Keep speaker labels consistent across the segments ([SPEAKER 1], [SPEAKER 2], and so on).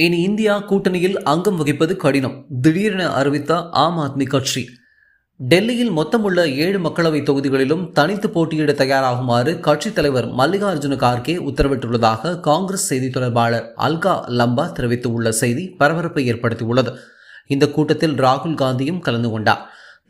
[SPEAKER 1] இனி இந்தியா கூட்டணியில் அங்கம் வகிப்பது கடினம். திடீரென அறிவித்த ஆம் ஆத்மி கட்சி. டெல்லியில் மொத்தமுள்ள ஏழு மக்களவை தொகுதிகளிலும் தனித்து போட்டியிட தயாராகுமாறு கட்சித் தலைவர் மல்லிகார்ஜுன கார்கே உத்தரவிட்டுள்ளதாக காங்கிரஸ் செய்தி தொடர்பாளர் அல்கா லம்பா தெரிவித்துள்ள செய்தி பரபரப்பை ஏற்படுத்தியுள்ளது. இந்த கூட்டத்தில் ராகுல் காந்தியும் கலந்து கொண்டார்.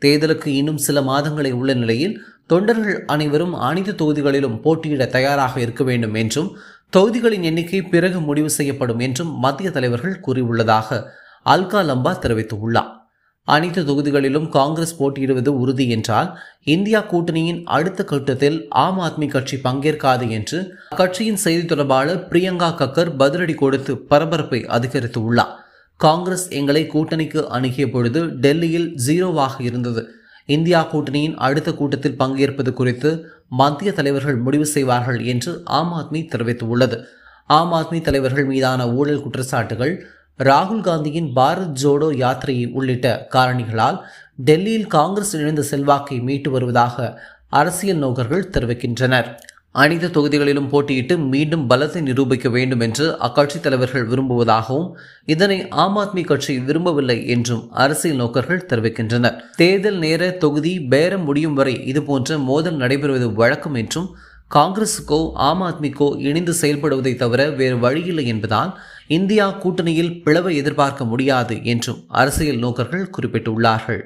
[SPEAKER 1] தேர்தலுக்கு இன்னும் சில மாதங்களே உள்ள நிலையில் தொண்டர்கள் அனைவரும் அனைத்து தொகுதிகளிலும் போட்டியிட தயாராக இருக்க வேண்டும் என்றும் தொகுதிகளின் எண்ணிக்கை பிறகு முடிவு செய்யப்படும் என்றும் மத்திய தலைவர்கள் கூறியுள்ளதாக அல்கா லம்பா தெரிவித்துள்ளார். அனைத்து தொகுதிகளிலும் காங்கிரஸ் போட்டியிடுவது உறுதி என்றால் இந்தியா கூட்டணியின் அடுத்த கட்டத்தில் ஆம் ஆத்மி கட்சி பங்கேற்காது என்று அக்கட்சியின் செய்தி தொடர்பாளர் பிரியங்கா கக்கர் பதிலடி கொடுத்து பரபரப்பை அதிகரித்துள்ளார். காங்கிரஸ் எங்களை கூட்டணிக்கு அணுகிய பொழுது டெல்லியில் ஜீரோவாக இருந்தது. இந்தியா கூட்டணியின் அடுத்த கூட்டத்தில் பங்கேற்பது குறித்து மத்திய தலைவர்கள் முடிவு செய்வார்கள் என்று ஆம் ஆத்மி தெரிவித்துள்ளது. ஆம் ஆத்மி தலைவர்கள் மீதான ஊழல் குற்றச்சாட்டுகள் ராகுல் காந்தியின் பாரத் ஜோடோ யாத்திரையை உள்ளிட்ட காரணிகளால் டெல்லியில் காங்கிரஸ் இழந்த செல்வாக்கை மீட்டு வருவதாக அரசியல் நோக்கர்கள் தெரிவிக்கின்றனர். அனைத்து தொகுதிகளிலும் போட்டியிட்டு மீண்டும் பலத்தை நிரூபிக்க வேண்டும் என்று அக்கட்சித் தலைவர்கள் விரும்புவதாகவும் இதனை ஆம் ஆத்மி கட்சி விரும்பவில்லை என்றும் அரசியல் நோக்கர்கள் தெரிவிக்கின்றனர். தேர்தல் நேர தொகுதி பேரம் முடியும் வரை இதுபோன்ற மோதல் நடைபெறுவது வழக்கம் என்றும் காங்கிரசுக்கோ ஆம் ஆத்மிக்கோ இணைந்து செயல்படுவதை தவிர வேறு வழியில்லை என்பதால் இந்தியா கூட்டணியில் பிளவை எதிர்பார்க்க முடியாது என்றும் அரசியல் நோக்கர்கள் குறிப்பிட்டுள்ளார்கள்.